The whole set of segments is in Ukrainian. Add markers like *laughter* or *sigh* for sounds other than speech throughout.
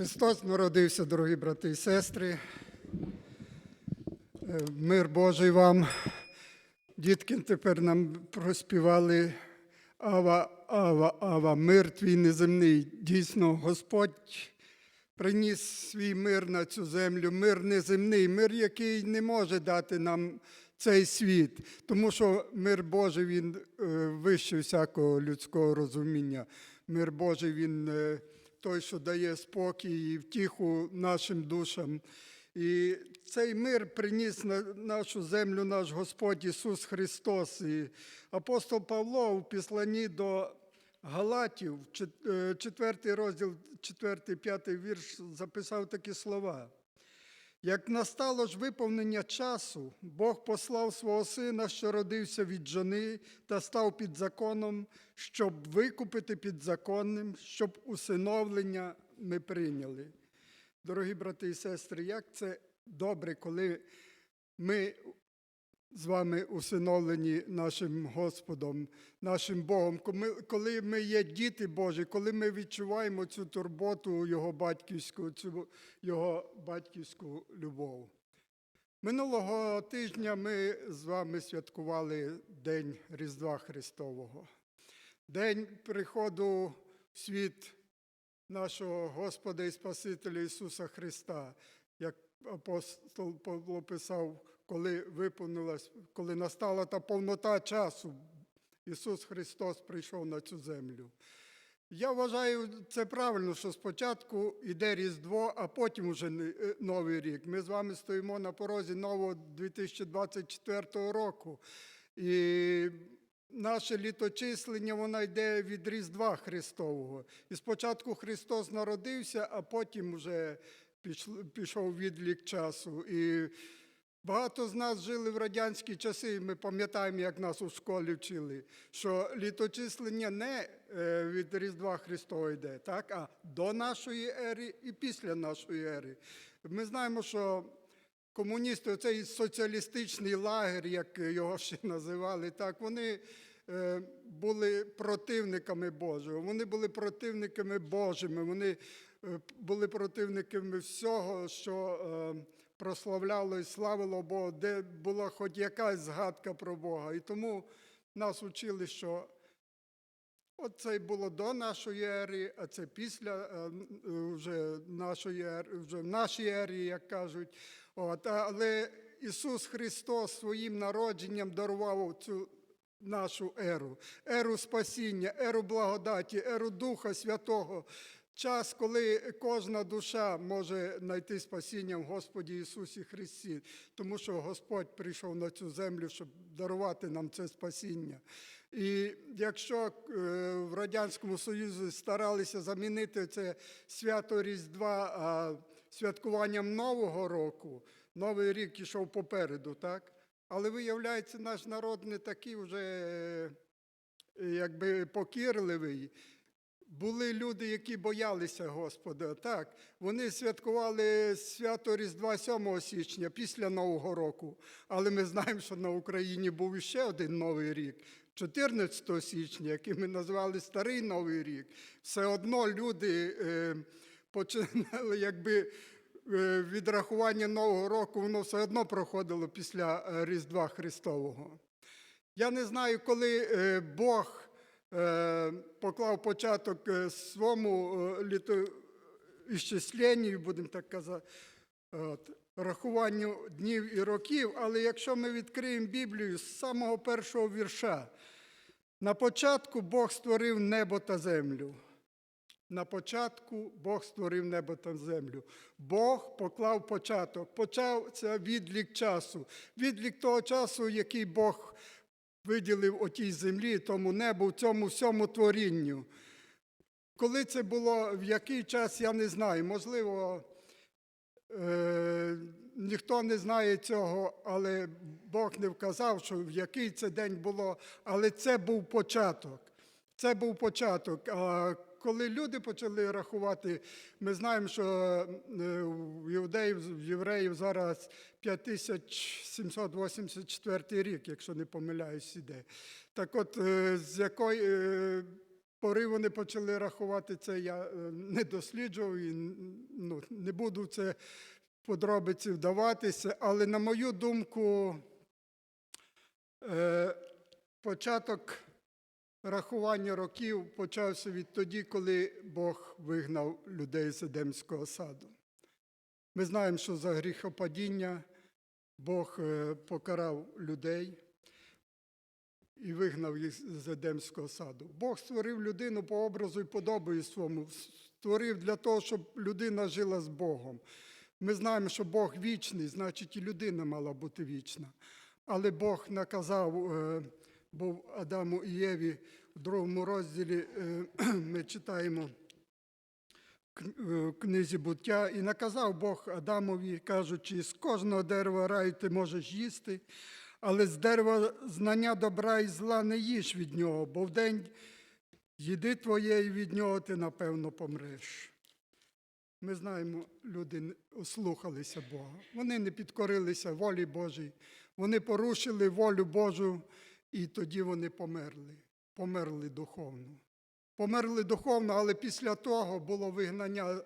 Христос народився, дорогі брати і сестри. Е, Мир Божий вам. Дітки тепер нам проспівали Ава, Ава, Ава, мир твій неземний. Дійсно, Господь приніс свій мир на цю землю, мир неземний, мир, який не може дати нам цей світ, тому що мир Божий він е, вище всякого людського розуміння. Мир Божий він е, той, що дає спокій і втіху нашим душам. І цей мир приніс на нашу землю наш Господь Ісус Христос. І апостол Павло у післанні до Галатів, чет- е, четвертий розділ, четвертий, п'ятий вірш, записав такі слова. Як настало ж виповнення часу, Бог послав свого сина, що родився від жони та став під законом, щоб викупити під законним, щоб усиновлення ми прийняли. Дорогі брати і сестри, як це добре, коли ми з вами усиновлені нашим Господом, нашим Богом, коли- ми є діти Божі, коли ми відчуваємо цю турботу Його батьківську, цю Його батьківську любов. Минулого тижня ми з вами святкували День Різдва Христового, День приходу в світ нашого Господа і Спасителя Ісуса Христа, як апостол Павло писав, коли виповнилась, коли настала та повнота часу, Ісус Христос прийшов на цю землю. Я вважаю це правильно, що спочатку йде Різдво, а потім вже е, Новий рік. Ми з вами стоїмо на порозі нового 2024 року. І наше літочислення воно йде від Різдва Христового. І спочатку Христос народився, а потім вже пішов відлік часу. І Багато з нас жили в радянські часи, і ми пам'ятаємо, як нас у школі вчили, що літочислення не е, від Різдва Христового йде, так, а до нашої ери і після нашої ери. Ми знаємо, що комуністи, цей соціалістичний лагер, як його ще називали, так, вони е, були противниками Божого, вони були противниками Божими, вони е, були противниками всього, що прославляло і славило Бога, де була хоч якась згадка про Бога. І тому нас учили, що це було до нашої ери, а це після е, вже нашої ери, вже в нашій ері, як кажуть. От, але Ісус Христос своїм народженням дарував цю нашу еру, еру спасіння, еру благодаті, еру Духа Святого. Час, коли кожна душа може знайти спасіння в Господі Ісусі Христі, тому що Господь прийшов на цю землю, щоб дарувати нам це спасіння. І якщо е, в Радянському Союзі старалися замінити це свято Різдва святкуванням Нового року, Новий рік ішов попереду, так? Але виявляється, наш народ не такий вже е, якби покірливий. Були люди, які боялися Господа. Так, вони святкували свято Різдва 7 січня після Нового року. Але ми знаємо, що на Україні був іще один новий рік, 14 січня, який ми назвали Старий Новий рік. Все одно люди е, починали, якби е, відрахування Нового року, воно все одно проходило після е, Різдва Христового. Я не знаю, коли е, Бог поклав початок е, своєму е, літоісчисленню, будемо так казати, от, рахуванню днів і років, але якщо ми відкриємо Біблію з самого першого вірша, на початку Бог створив небо та землю. На початку Бог створив небо та землю. Бог поклав початок. Почався відлік часу. Відлік того часу, який Бог виділив отій землі, тому небу, цьому всьому творінню. Коли це було, в який час, я не знаю. Можливо, е, ніхто не знає цього, але Бог не вказав, що в який це день було, але це був початок. Це був початок. А коли люди почали рахувати, ми знаємо, що е, в іудеїв, євреїв зараз 5784 рік, якщо не помиляюсь, іде. Так от, е, з якої, е, пори вони почали рахувати це, я не досліджував і ну, не буду в це подробиці вдаватися, але на мою думку, початок рахування років почався відтоді, коли Бог вигнав людей з Едемського саду. Ми знаємо, що за гріхопадіння Бог е, покарав людей і вигнав їх з Едемського саду. Бог створив людину по образу і подобою своєму, створив для того, щоб людина жила з Богом. Ми знаємо, що Бог вічний, значить і людина мала бути вічна. Але Бог наказав, е, був Адаму і Єві в другому розділі, е, *clears throat* ми читаємо в книзі буття, і наказав Бог Адамові, кажучи, з кожного дерева раю ти можеш їсти, але з дерева знання добра і зла не їж від нього, бо в день їди твоєї від нього ти напевно помреш. Ми знаємо, люди не ослухалися Бога. Вони не підкорилися волі Божій, вони порушили волю Божу, і тоді вони померли, померли духовно. Померли духовно, але після того було вигнання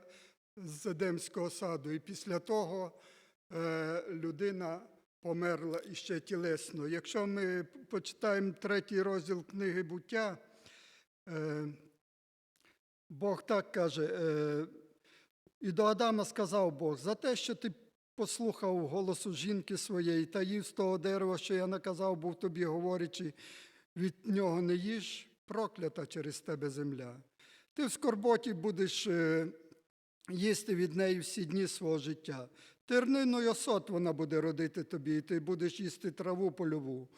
з Едемського саду, і після того е, людина померла іще тілесно. Якщо ми почитаємо третій розділ книги буття, е, Бог так каже, е, і до Адама сказав Бог, за те, що ти послухав голосу жінки своєї та їв з того дерева, що я наказав був тобі, говорячи, від нього не їж, проклята через тебе земля. Ти в скорботі будеш е, їсти від неї всі дні свого життя. Тернину й осот вона буде родити тобі, і ти будеш їсти траву польову.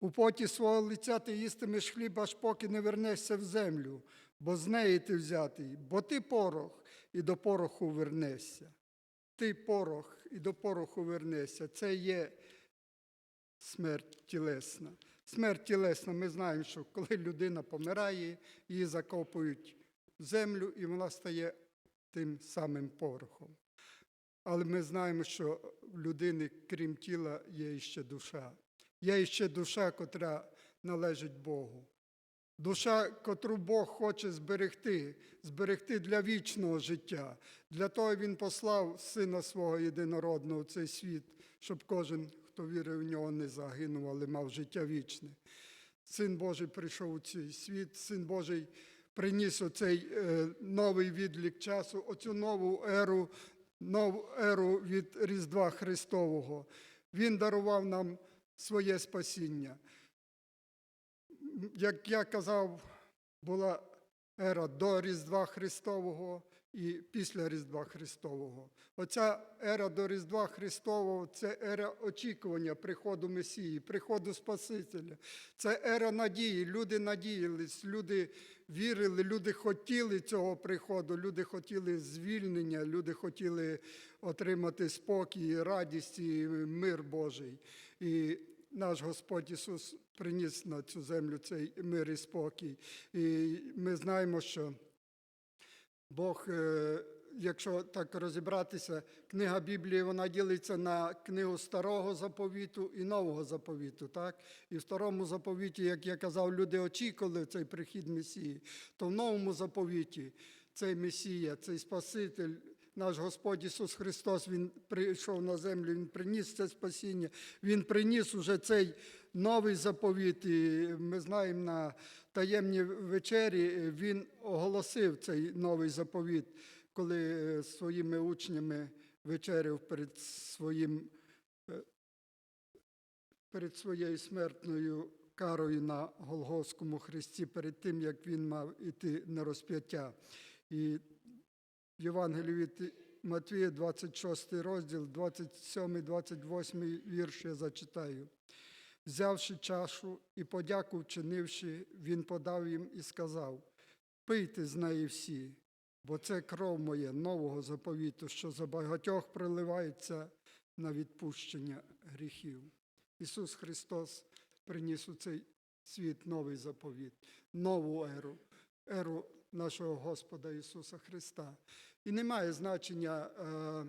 У поті свого лиця ти їстимеш хліб, аж поки не вернешся в землю, бо з неї ти взятий, бо ти порох, і до пороху вернешся. Ти порох, і до пороху вернешся. Це є смерть тілесна. Смерть тілесна, ми знаємо, що коли людина помирає, її закопують в землю, і вона стає тим самим порохом. Але ми знаємо, що в людини, крім тіла, є ще душа. Є ще душа, котра належить Богу. Душа, котру Бог хоче зберегти, зберегти для вічного життя. Для того Він послав Сина свого єдинородного в цей світ, щоб кожен, хто вірив в нього, не загинув, але мав життя вічне. Син Божий прийшов у цей світ, Син Божий приніс оцей е, новий відлік часу, оцю нову еру, нову еру від Різдва Христового. Він дарував нам своє спасіння. Як я казав, була ера до Різдва Христового і після Різдва Христового. Оця ера до Різдва Христового це ера очікування приходу Месії, приходу Спасителя. Це ера надії. Люди надіялись, люди вірили, люди хотіли цього приходу, люди хотіли звільнення, люди хотіли отримати спокій, радість і мир Божий. І наш Господь Ісус приніс на цю землю цей мир і спокій. І ми знаємо, що Бог, е, якщо так розібратися, книга Біблії вона ділиться на книгу старого заповіту і нового заповіту. Так? І в старому заповіті, як я казав, люди очікували цей прихід Месії, то в новому заповіті цей Месія, цей Спаситель. Наш Господь Ісус Христос, Він прийшов на землю, Він приніс це спасіння, Він приніс уже цей новий заповіт. І ми знаємо на таємній вечері Він оголосив цей новий заповіт, коли е, своїми учнями вечеряв перед своїм е, перед своєю смертною карою на Голгофському хресті, перед тим, як він мав іти на розп'яття. І Євангелії від Матвія, 26 розділ, 27, 28 вірш я зачитаю. Взявши чашу і подяку вчинивши, він подав їм і сказав: Пийте з неї всі, бо це кров моє нового заповіту, що за багатьох проливається на відпущення гріхів. Ісус Христос приніс у цей світ новий заповіт, нову еру, еру нашого Господа Ісуса Христа. І немає значення, е,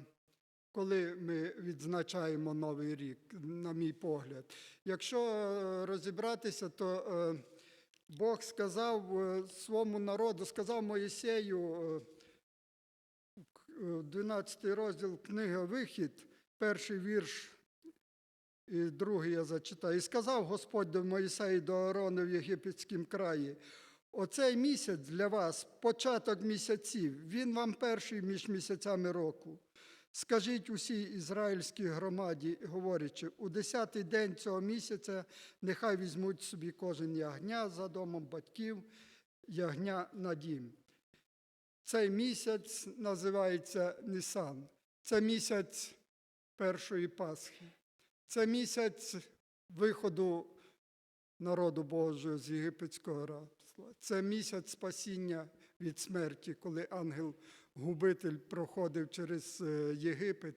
коли ми відзначаємо Новий рік, на мій погляд. Якщо е, розібратися, то е, Бог сказав своєму народу, сказав Моїсею, е, к- е, 12 розділ книги Вихід, перший вірш і другий я зачитаю. І сказав Господь до Моїсея і до Аарона в Єгипетському краї, оцей місяць для вас початок місяців, він вам перший між місяцями року. Скажіть усій ізраїльській громаді, говорячи, у десятий день цього місяця нехай візьмуть собі кожен ягня за домом батьків, ягня на дім. Цей місяць називається Нісан. Це місяць першої Пасхи. Це місяць виходу народу Божого з єгипетського рабства. Це місяць спасіння від смерті, коли ангел-губитель проходив через е, Єгипет.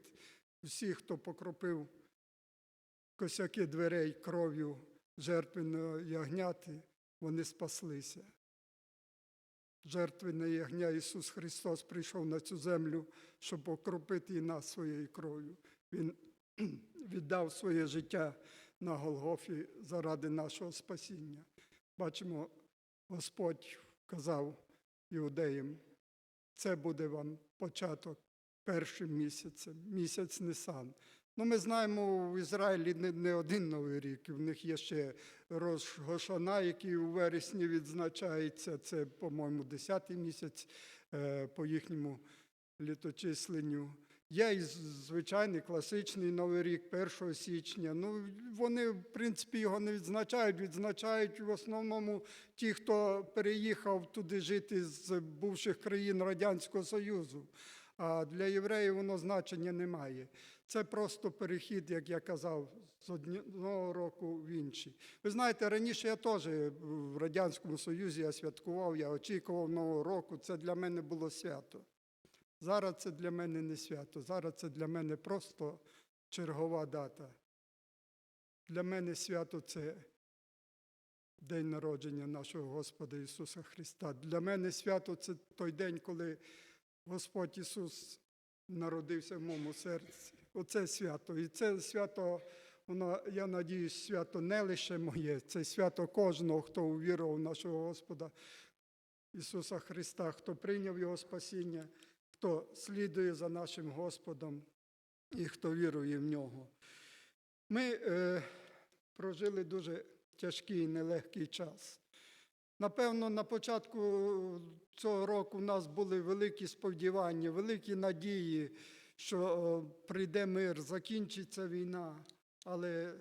Всі, хто покропив косяки дверей кров'ю жертвеної ягняти, вони спаслися. Жертвене ягня Ісус Христос прийшов на цю землю, щоб окропити і нас своєю кров'ю. Він *clears throat* віддав своє життя на Голгофі заради нашого спасіння. Бачимо, Господь казав іудеям, це буде вам початок першим місяцем, місяць Нисан. Ну, ми знаємо, в Ізраїлі не, один новий рік, і в них є ще Рош Гошана, який у вересні відзначається. Це, по-моєму, 10-й місяць е, по їхньому літочисленню. Є і звичайний класичний Новий рік 1 січня. Ну, вони, в принципі, його не відзначають. Відзначають в основному ті, хто переїхав туди жити з бувших країн Радянського Союзу. А для євреїв воно значення не має. Це просто перехід, як я казав, з одного року в інший. Ви знаєте, раніше я теж в Радянському Союзі я святкував, я очікував Нового року. Це для мене було свято. Зараз це для мене не свято. Зараз це для мене просто чергова дата. Для мене свято це день народження нашого Господа Ісуса Христа. Для мене свято це той день, коли Господь Ісус народився в моєму серці. Оце свято. І це свято, воно, я надіюсь, свято не лише моє, це свято кожного, хто увірував в нашого Господа Ісуса Христа, хто прийняв Його спасіння, хто слідує за нашим Господом і хто вірує в нього. Ми е, прожили дуже тяжкий і нелегкий час. Напевно, на початку цього року в нас були великі сподівання, великі надії, що е, прийде мир, закінчиться війна, але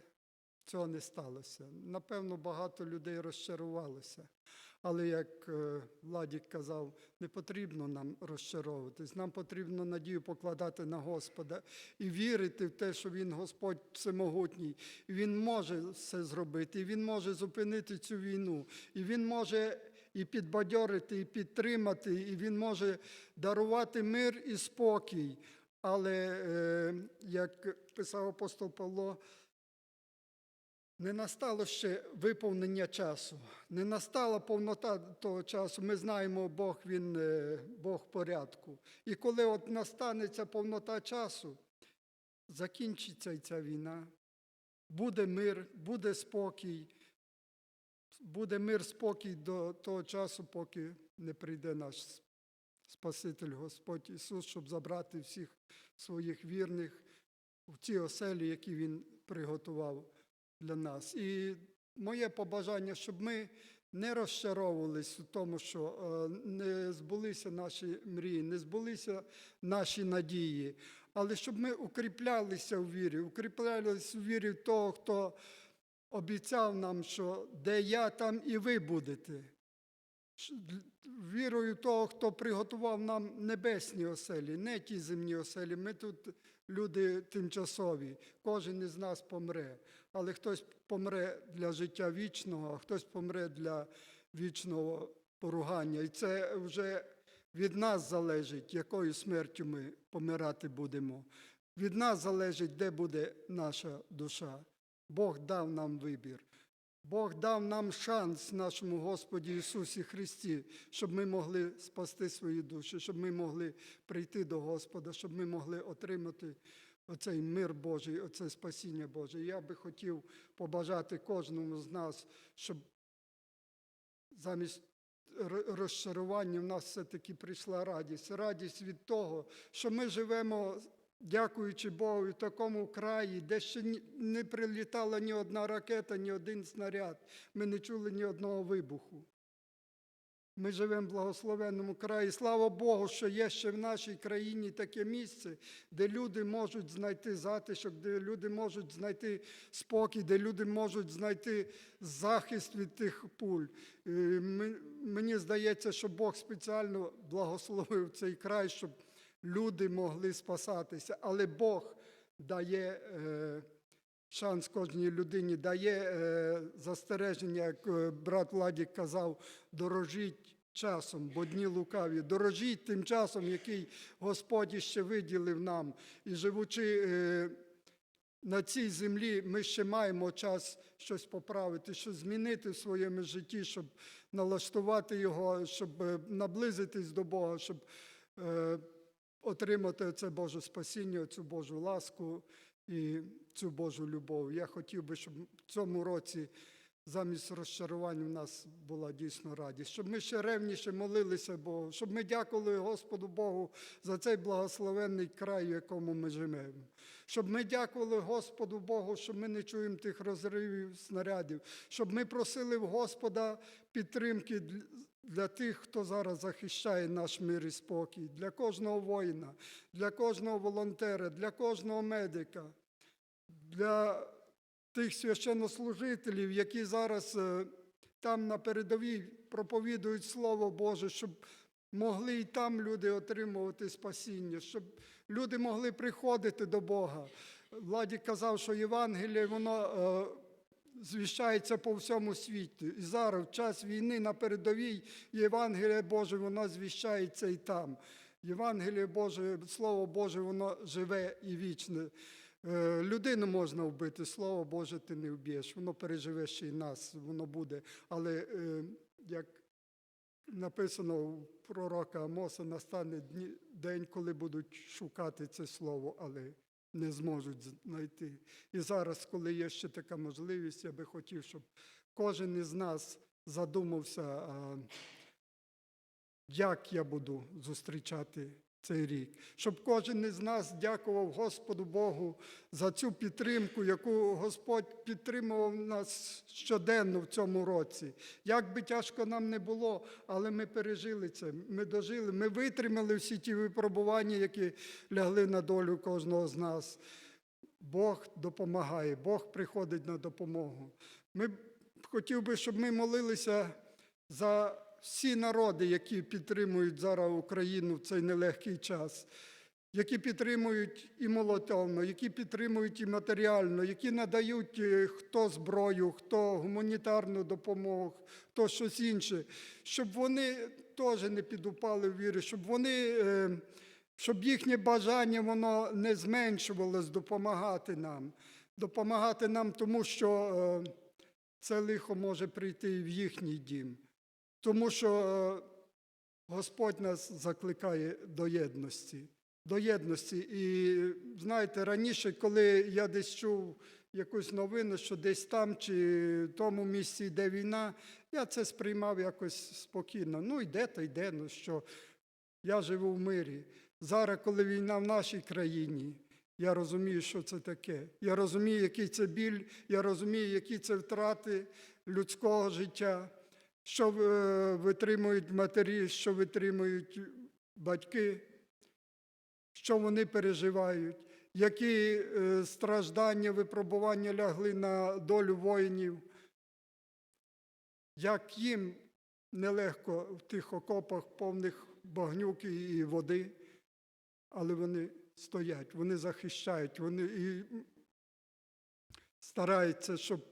цього не сталося. Напевно, багато людей розчарувалося. Але як е, Владік казав, не потрібно нам розчаровуватись, нам потрібно надію покладати на Господа і вірити в те, що Він Господь всемогутній, і Він може все зробити, і Він може зупинити цю війну, і Він може і підбадьорити, і підтримати, і Він може дарувати мир і спокій. Але, е, як писав апостол Павло, не настало ще виповнення часу, не настала повнота того часу. Ми знаємо, Бог він е, Бог порядку. І коли от настане повнота часу, закінчиться ця війна, буде мир, буде спокій, буде мир, спокій до того часу, поки не прийде наш Спаситель Господь Ісус, щоб забрати всіх своїх вірних в ті оселі, які Він приготував для нас. І моє побажання, щоб ми не розчаровувались у тому, що е, не збулися наші мрії, не збулися наші надії, але щоб ми укріплялися у вірі, укріплялися у вірі в того, хто обіцяв нам, що де я, там і ви будете. Вірою того, хто приготував нам небесні оселі, не ті земні оселі. Ми тут люди тимчасові. Кожен із нас помре. Але хтось помре для життя вічного, а хтось помре для вічного поругання. І це вже від нас залежить, якою смертю ми помирати будемо. Від нас залежить, де буде наша душа. Бог дав нам вибір. Бог дав нам шанс нашому Господі Ісусі Христі, щоб ми могли спасти свої душі, щоб ми могли прийти до Господа, щоб ми могли отримати оцей мир Божий, оце спасіння Боже. Я би хотів побажати кожному з нас, щоб замість розчарування в нас все-таки прийшла радість. Радість від того, що ми живемо, дякуючи Богу, в такому краї, де ще не прилітала ні одна ракета, ні один снаряд. Ми не чули ні одного вибуху. Ми живемо в благословенному краї. Слава Богу, що є ще в нашій країні таке місце, де люди можуть знайти затишок, де люди можуть знайти спокій, де люди можуть знайти захист від тих пуль. Е, Мені здається, що Бог спеціально благословив цей край, щоб люди могли спасатися. Але Бог дає. е, Шанс кожній людині дає е, застереження, як е, брат Владік казав, дорожіть часом, бо дні лукаві. Дорожіть тим часом, який Господь ще виділив нам. І живучи е, на цій землі, ми ще маємо час щось поправити, щось змінити в своєму житті, щоб налаштувати його, щоб наблизитись до Бога, щоб е, отримати це Боже спасіння, цю Божу ласку і цю Божу любов. Я хотів би, щоб в цьому році замість розчарувань в нас була дійсно радість, щоб ми ще ревніше молилися Богу, щоб ми дякували Господу Богу за цей благословенний край, в якому ми живемо. Щоб ми дякували Господу Богу, що ми не чуємо тих розривів снарядів, щоб ми просили в Господа підтримки для- тих, хто зараз захищає наш мир і спокій, для кожного воїна, для кожного волонтера, для кожного медика, для тих священнослужителів, які зараз е, там на передовій проповідують Слово Боже, щоб могли і там люди отримувати спасіння, щоб люди могли приходити до Бога. Владі казав, що Євангеліє, воно е, звіщається по всьому світі. І зараз, в час війни на передовій, Євангеліє Боже, воно звіщається і там. Євангеліє Боже, Слово Боже, воно живе і вічне. Е, Людину можна вбити, Слово Боже, ти не вб'єш. Воно переживе ще й нас, воно буде. Але е, як написано у пророка Амоса, настане день, коли будуть шукати це слово, але не зможуть знайти. І зараз, коли є ще така можливість, я би хотів, щоб кожен із нас задумався, як я буду зустрічати цей рік. Щоб кожен із нас дякував Господу Богу за цю підтримку, яку Господь підтримував нас щоденно в цьому році. Як би тяжко нам не було, але ми пережили це, ми дожили, ми витримали всі ті випробування, які лягли на долю кожного з нас. Бог допомагає, Бог приходить на допомогу. Ми хотів би, щоб ми молилися за всі народи, які підтримують зараз Україну в цей нелегкий час, які підтримують і молотовно, які підтримують і матеріально, які надають е, хто зброю, хто гуманітарну допомогу, хто щось інше, щоб вони теж не підупали в вірі, щоб вони. е, щоб їхнє бажання воно не зменшувалось допомагати нам. Допомагати нам, тому що е, це лихо може прийти в їхній дім. Тому що е, Господь нас закликає до єдності. До єдності. І знаєте, раніше, коли я десь чув якусь новину, що десь там чи в тому місці йде війна, я це сприймав якось спокійно. Ну, йде та йде, ну що я живу в мирі. Зараз, коли війна в нашій країні, я розумію, що це таке. Я розумію, який це біль, я розумію, які це втрати людського життя, що е, витримують матері, що витримують батьки, що вони переживають, які е, страждання, випробування лягли на долю воїнів, як їм нелегко в тих окопах повних багнюки і води, але вони стоять, вони захищають, вони і стараються, щоб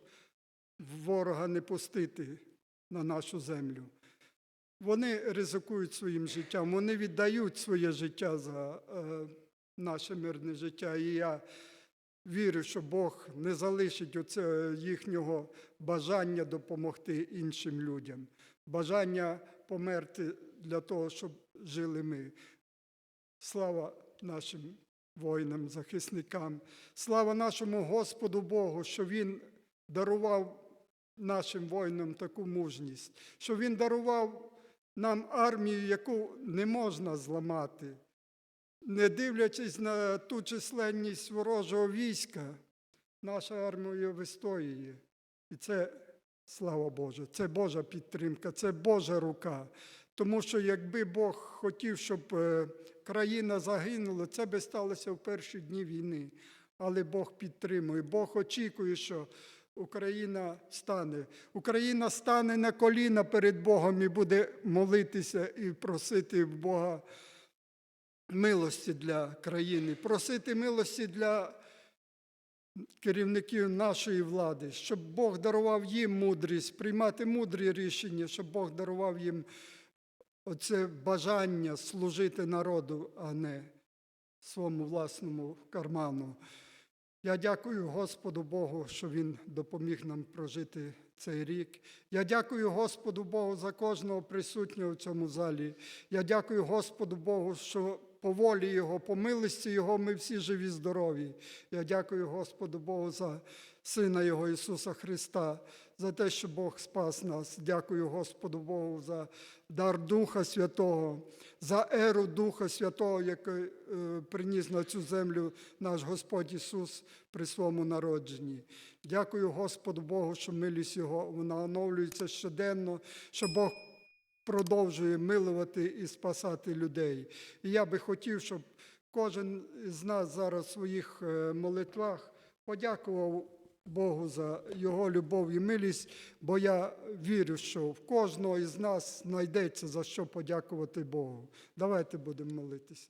ворога не пустити на нашу землю. Вони ризикують своїм життям, вони віддають своє життя за е, наше мирне життя. І я вірю, що Бог не залишить оце їхнього бажання допомогти іншим людям, бажання померти для того, щоб жили ми. Слава нашим воїнам, захисникам, слава нашому Господу Богу, що Він дарував нашим воїнам таку мужність, що він дарував нам армію, яку не можна зламати. Не дивлячись на ту численність ворожого війська, наша армія вистоює. І це слава Божа, це Божа підтримка, це Божа рука. Тому що якби Бог хотів, щоб е, країна загинула, це би сталося в перші дні війни. Але Бог підтримує, Бог очікує, що Україна стане. Україна стане на коліна перед Богом і буде молитися і просити Бога милості для країни, просити милості для керівників нашої влади, щоб Бог дарував їм мудрість, приймати мудрі рішення, щоб Бог дарував їм оце бажання служити народу, а не своєму власному карману. Я дякую Господу Богу, що Він допоміг нам прожити цей рік. Я дякую Господу Богу за кожного присутнього в цьому залі. Я дякую Господу Богу, що по волі Його, по милості Його ми всі живі, здорові. Я дякую Господу Богу за Сина Його Ісуса Христа, за те, що Бог спас нас. Дякую Господу Богу за дар Духа Святого, за еру Духа Святого, який е, приніс на цю землю наш Господь Ісус при своєму народженні. Дякую Господу Богу, що милість Його вона оновлюється щоденно, що Бог продовжує милувати і спасати людей. І я би хотів, щоб кожен з нас зараз в своїх е, молитвах подякував Богу за Його любов і милість, бо я вірю, що в кожного із нас знайдеться за що подякувати Богу. Давайте будемо молитися.